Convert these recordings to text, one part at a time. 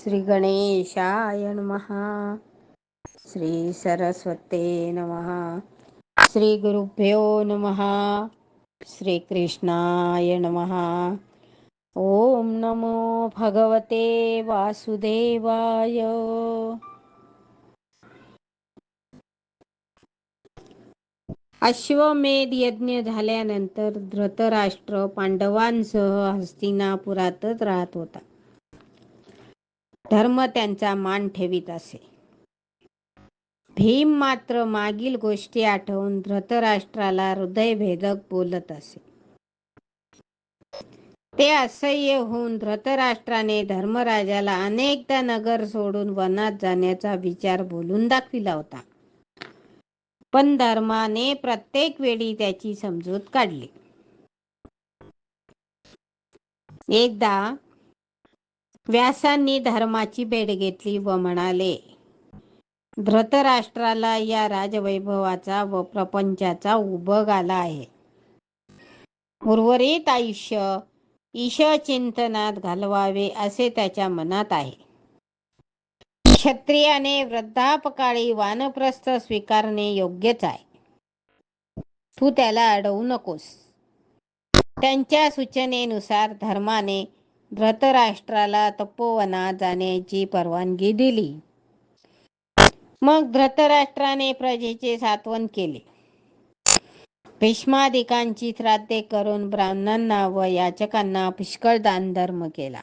श्री गणेशाय नमः। श्री सरस्वते नमः। श्री गुरुभ्यो नमः। श्रीकृष्णाय नमः। ॐ नमो भगवते वासुदेवाय। अश्वमेध यज्ञ झाल्यानंतर धृतराष्ट्र पांडवांसह हस्तिनापुरातच राहत होता. धर्म त्यांचा मान ठेवीत असे. भीम मात्र मागील गोष्टी आठवून धृतराष्ट्राला हृदयभेदक बोलत असे. ते असह्य होऊन धृतराष्ट्राने धर्मराजाला अनेकदा नगर सोडून वनात जाण्याचा विचार बोलून दाखविला होता. पण धर्माने प्रत्येक वेळी त्याची समजूत काढली. एकदा व्यासांनी धर्माची भेट घेतली व म्हणाले धृतराष्ट्राला या राजवैभवाचा व प्रपंचाचा उभग आला आहे. उर्वरित आयुष्य ईश चिंतनात घालवावे असे त्याच्या मनात आहे. क्षत्रियाने वृद्धापकाळी वानप्रस्थ स्वीकारणे योग्यच आहे. तू त्याला अडवू नकोस. त्यांच्या सूचनेनुसार धर्माने धृतराष्ट्राला तपोवनात जाण्याची परवानगी दिली. मग धृतराष्ट्राने प्रजेचे सात्वन केले. भीष्मादिकांची श्राद्धे करून ब्राह्मणांना व याचकांना पुष्कळ दान धर्म केला.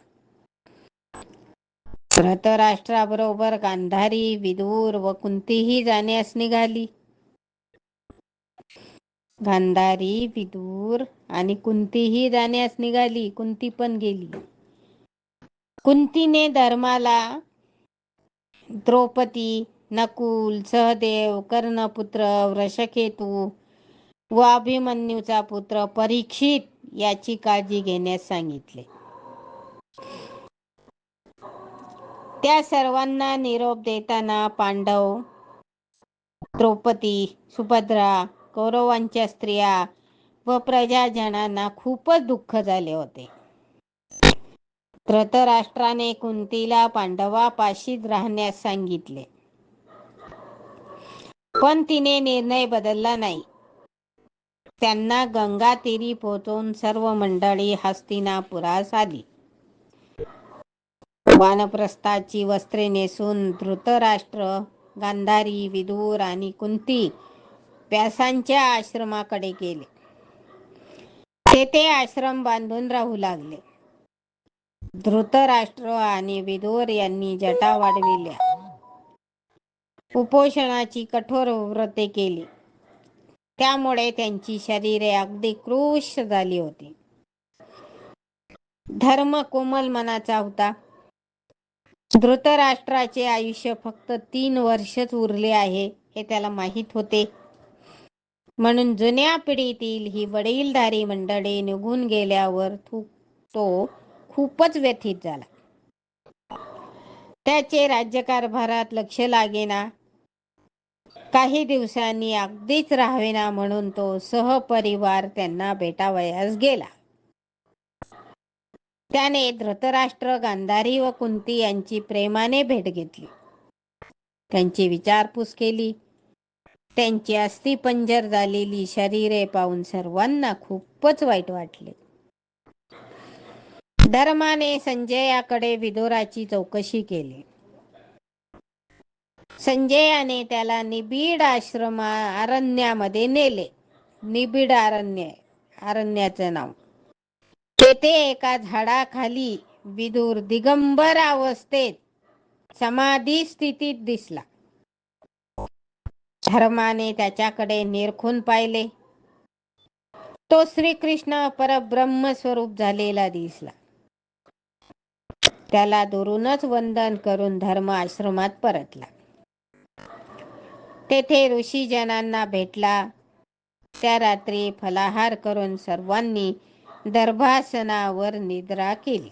धृतराष्ट्राबरोबर गांधारी विदूर व कुंतीही जाण्यास निघाली. गांधारी विदूर आणि कुंतीही जाण्यास निघाली. कुंती पण गेली. कुंतीने धर्माला द्रौपदी नकुल सहदेव कर्णपुत्र वृषकेतू व अभिमन्यूचा पुत्र परीक्षित याची काळजी घेण्यास सांगितले. त्या सर्वांना निरोप देताना पांडव द्रौपदी सुभद्रा कौरवांच्या स्त्रिया व प्रजाजनांना खूपच दुःख झाले होते. धृतराष्ट्राने कुंतीला पांडवापाशीच राहण्यास सांगितले. पण तिने निर्णय बदलला नाही. त्यांना गंगा तीरी पोहोचून सर्व मंडळी हस्तिनापुरास आली. वानप्रस्थाची वस्त्रे नेसून धृतराष्ट्र गांधारी विदूर आणि कुंती व्यासांच्या आश्रमाकडे गेले. तेथे आश्रम बांधून राहू लागले. धृतराष्ट्र आणि विदोर यांनी जटा वाढविल्या. उपोषणाची कठोर व्रते केली. त्यामुळे त्यांची शरीरे अगदी क्रुश झाली होती. धर्म कोमल मनाचा होता. धृतराष्ट्राचे आयुष्य फक्त तीन वर्षच उरले आहे हे त्याला माहीत होते. म्हणून जुन्या पिढीतील ही वडीलधारी मंडळी निघून गेल्यावर तो खूपच व्यथित झाला. त्याचे राज्यकारभारात लक्ष लागेना. काही दिवसांनी अगदीच राहावेना म्हणून तो सहपरिवार त्यांना भेटावयास गेला. त्याने धृतराष्ट्र गांधारी व कुंती यांची प्रेमाने भेट घेतली. त्यांची विचारपूस केली. त्यांची अस्थिपंजर झालेली शरीरे पाहून सर्वांना खूपच वाईट वाटले. धर्माने संजयाकडे विदुराची चौकशी केली. संजयाने त्याला निबिड आश्रमा अरण्यामध्ये नेले. निबिड अरण्य अरण्याचे नाव. तेथे एका झाडाखाली विदूर दिगंबर अवस्थेत समाधी स्थितीत दिसला. धर्माने त्याच्याकडे निरखून पाहिले. तो श्रीकृष्ण परब्रह्म स्वरूप झालेला दिसला. त्याला दुरूनच वंदन करून धर्म आश्रमात परतला. तेथे ऋषीजनांना भेटला. त्या रात्री फलाहार करून सर्वांनी दर्भासनावर निद्रा केली.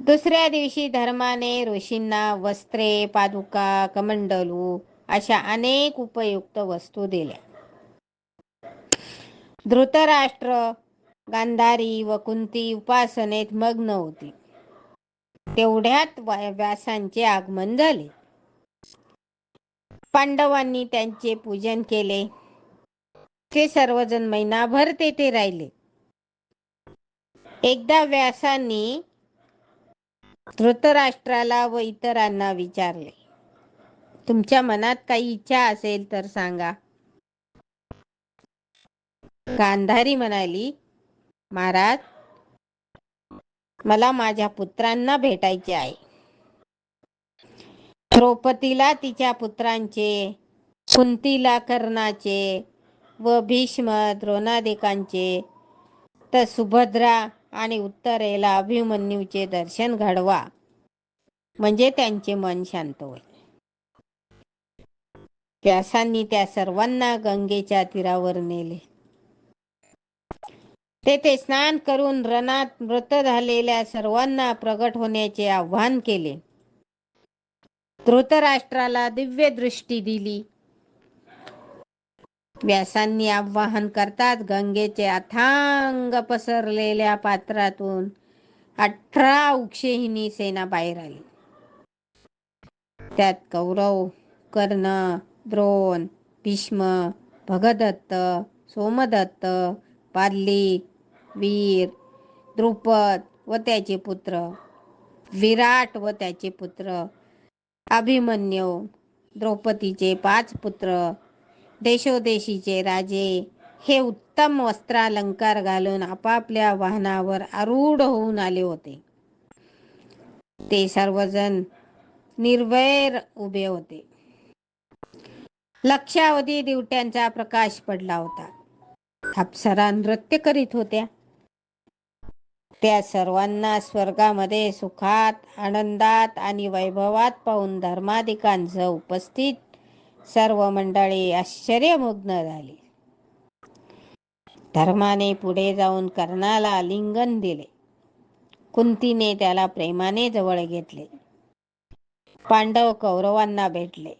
दुसऱ्या दिवशी धर्माने ऋषींना वस्त्रे पादुका कमंडलू अशा अनेक उपयुक्त वस्तू दिल्या. धृतराष्ट्र गांधारी व कुंती उपासनेत मग्न होती. तेवढ्यात व्यासांचे आगमन झाले. पांडवांनी त्यांचे पूजन केले. ते सर्वजण महिनाभर तेथे राहिले. एकदा व्यासांनी धृतराष्ट्राला व इतरांना विचारले तुमच्या मनात काही इच्छा असेल तर सांगा. गांधारी म्हणाली महाराज मला माझ्या पुत्रांना भेटायचे आहे. द्रौपदीला तिच्या पुत्रांचे कुंतीला कर्णाचे व भीष्म द्रोणादिकांचे तर सुभद्रा आणि उत्तरेला अभिमन्यूचे दर्शन घडवा. म्हणजे त्यांचे मन शांत होईल. व्यासांनी त्या सर्वांना गंगेच्या तीरावर नेले. तेथे स्नान करून रणात मृत झालेल्या सर्वांना प्रगट होण्याचे आव्हान केले. धृतराष्ट्राला दिव्य दृष्टी दिली. व्यासांनी आवाहन करतात गंगेचे अथांग पसरलेल्या पात्रातून अठरा उक्षेहिनी सेना बाहेर आली. त्यात कौरव कर्ण द्रोण भीष्म भगदत्त सोमदत्त पार्ली वीर द्रुपद व त्याचे पुत्र विराट व त्याचे पुत्र अभिमन्यू द्रौपदीचे पाच पुत्र देशोदेशीचे राजे हे उत्तम वस्त्रालंकार घालून आपापल्या वाहनावर आरूढ होऊन आले होते. ते सर्वजण निर्वैर उभे होते. लक्षावधी दिवट्यांचा प्रकाश पडला होता. अप्सरा नृत्य करीत होत्या. त्या सर्वांना स्वर्गामध्ये सुखात आनंदात आणि वैभवात पाहून धर्माधिकांचं उपस्थित सर्व मंडळी आश्चर्यमुग्न झाली. धर्माने पुढे जाऊन कर्णाला लिंगन दिले. कुंतीने त्याला प्रेमाने जवळ घेतले. पांडव कौरवांना भेटले.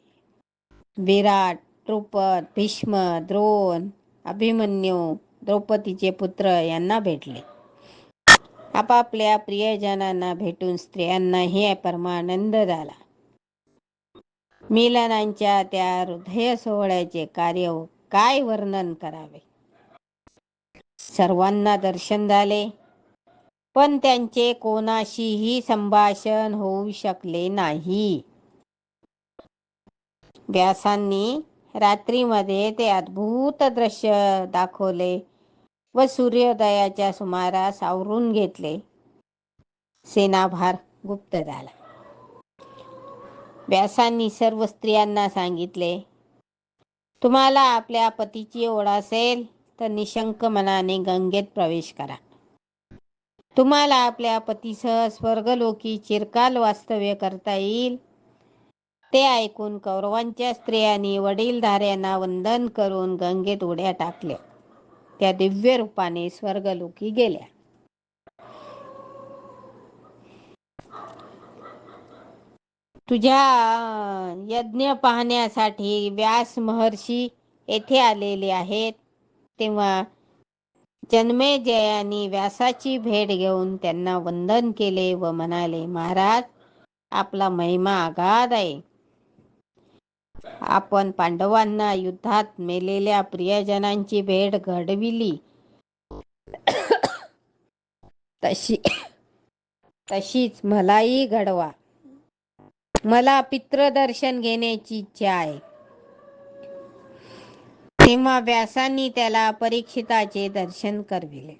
विराट द्रुपद भीष्म द्रोण अभिमन्यू द्रौपदीचे पुत्र यांना भेटले. आपापल्या प्रियजनांना भेटून स्त्रियांनाही परमानंद झाला. मिलनांच्या त्या हृदय सोहळ्याचे कार्य काय वर्णन करावे? सर्वांना दर्शन झाले पण त्यांचे कोणाशीही संभाषण होऊ शकले नाही. व्यासांनी रात्रीमध्ये ते अद्भुत दृश्य दाखवले. व सूर्योदयाच्या सुमारास आवरून घेतले. सेनाभार गुप्त झाला. व्यासांनी सर्व स्त्रियांना सांगितले तुम्हाला आपल्या पतीची ओढ असेल तर निशंक मनाने गंगेत प्रवेश करा. तुम्हाला आपल्या पतीसह स्वर्गलोकी चिरकाल वास्तव्य करता येईल. ते ऐकून कौरवांच्या स्त्रियांनी वडीलधाऱ्यांना वंदन करून गंगेत उड्या टाकल्या. त्या दिव्य रूपाने स्वर्गलोकी गेल्या. तुझ्या यज्ञ पाहण्यासाठी व्यास महर्षी येथे आलेले आहेत. तेव्हा जन्मेजयानी व्यासाची भेट घेऊन त्यांना वंदन केले व म्हणाले महाराज आपला महिमा आगाध आहे. आपण पांडवांना युद्धात मेलेल्या प्रियजनांची भेट घडविली. तशी तशीच मलाही घडवा. मला पित्रदर्शन घेण्याची इच्छा आहे. तेव्हा व्यासांनी त्याला परीक्षिताचे दर्शन करविले.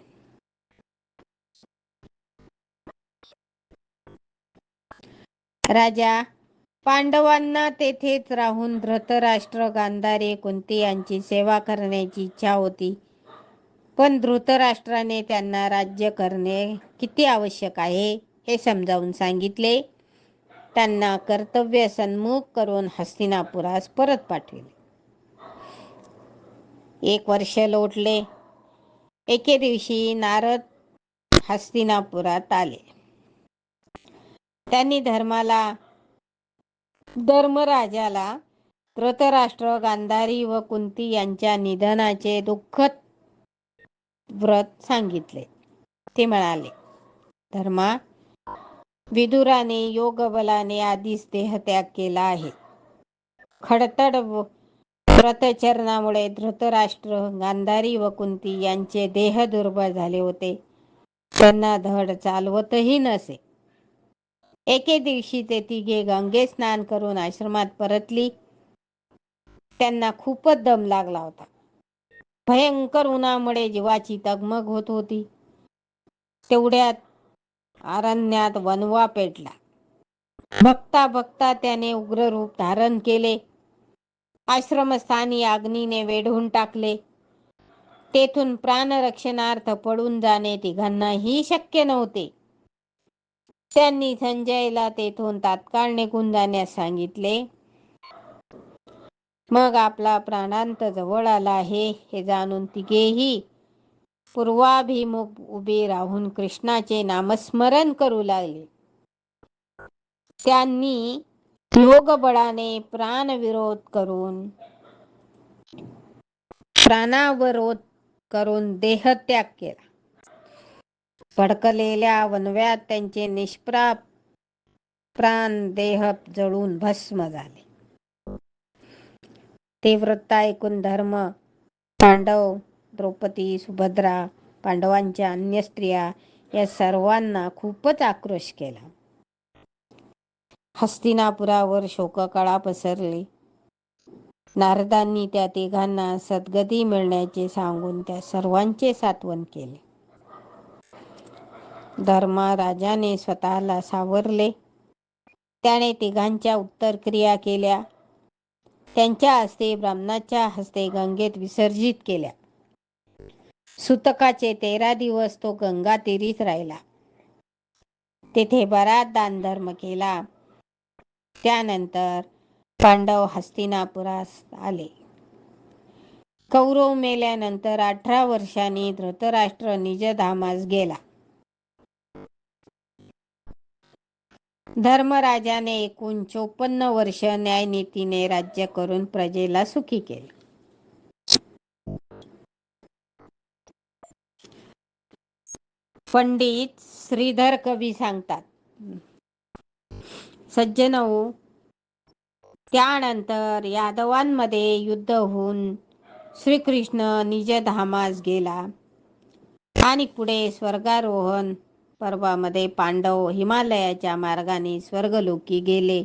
राजा पांडवांना तेथेच राहून धृतराष्ट्र गांधारे कुंती यांची सेवा करण्याची इच्छा होती. पण धृतराष्ट्राने त्यांना राज्य करणे किती आवश्यक आहे हे समजावून सांगितले. त्यांना कर्तव्य सन्मुख करून हस्तिनापुरास परत पाठविले. एक वर्ष लोटले. एके दिवशी नारद हस्तिनापुरात आले. त्यांनी धर्माला धर्मराजाला धृतराष्ट्र गांधारी व कुंती यांच्या निधनाचे दुःखद व्रत सांगितले. ते म्हणाले धर्मा विदुराने योग बलाने आधीच देहत्याग केला आहे. खडतड व्रतचरणामुळे धृतराष्ट्र गांधारी व कुंती यांचे देह दुर्बळ झाले होते. त्यांना धड चालवतही नसे. एके दिवशी ते तिघे गंगे स्नान करून आश्रमात परतली. त्यांना खूपच दम लागला होता. भयंकर उन्हामुळे जीवाची तगमग होत होती. तेवढ्यात अरण्यात वनवा पेटला. बघता बघता त्याने उग्र रूप धारण केले. आश्रमस्थानी अग्नीने वेढून टाकले. तेथून प्राणरक्षणार्थ पडून जाणे तिघांनाही शक्य नव्हते. त्यांनी संजयला तेथून तात्काळ निघून जाण्यास सांगितले. मग आपला प्राणांत जवळ आला आहे हे जाणून तिघेही पूर्वाभिमुख उभे राहून कृष्णाचे नामस्मरण करू लागले. त्यांनी योगबळाने प्राणविरोध करून प्राणावरोध करून देहत्याग केला. भडकलेल्या वनव्यात त्यांचे निष्प्राप प्राण देह जळून भस्म झाले. ते व्रत ऐकून धर्म पांडव द्रौपदी सुभद्रा पांडवांच्या अन्य स्त्रिया या सर्वांना खूपच आक्रोश केला. हस्तिनापुरावर शोककळा पसरली. नारदांनी त्या तिघांना सद्गती मिळण्याचे सांगून त्या सर्वांचे सात्वन केले. धर्मराजाने स्वतःला सावरले. त्याने तिघांच्या उत्तर क्रिया केल्या. त्यांच्या हस्ते ब्राह्मणाच्या हस्ते गंगेत विसर्जित केल्या. सुतकाचे तेरा दिवस तो गंगा तीरीत राहिला. तेथे बराच दान धर्म केला. त्यानंतर पांडव हस्तिनापुरास आले. कौरव मेल्यानंतर अठरा वर्षांनी धृतराष्ट्र निजधामास गेला. धर्मराजाने एकूण चोपन्न वर्ष न्यायनीतीने राज्य करून प्रजेला सुखी केले. पंडित श्रीधर कवी सांगतात सज्जनऊ त्यानंतर यादवांमध्ये युद्ध होऊन श्रीकृष्ण निजधामास गेला आणि पुढे स्वर्गारोहण पर्वामध्ये पांडव हिमालयाच्या मार्गाने स्वर्गलोकी गेले.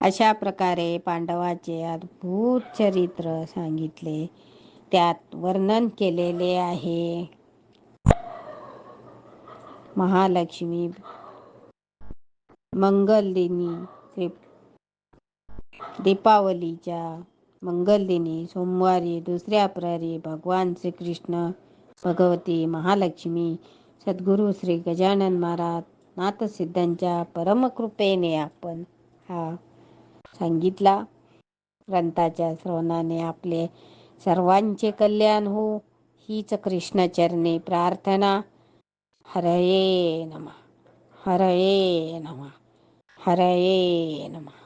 अशा प्रकारे पांडवाचे अद्भुत चरित्र सांगितले. त्यात वर्णन केलेले आहे. महालक्ष्मी मंगलदिनी श्री दीपावलीच्या मंगलदिनी सोमवारी दुसऱ्या प्रहरी भगवान श्रीकृष्ण भगवती महालक्ष्मी सद्गुरू श्री गजानन महाराज नाथसिद्धांच्या परमकृपेने आपण हा सांगितला. ग्रंथाच्या श्रवणाने आपले सर्वांचे कल्याण हो. हीच कृष्णचरणी प्रार्थना. हरये नम. हरये नमा. हरये नमः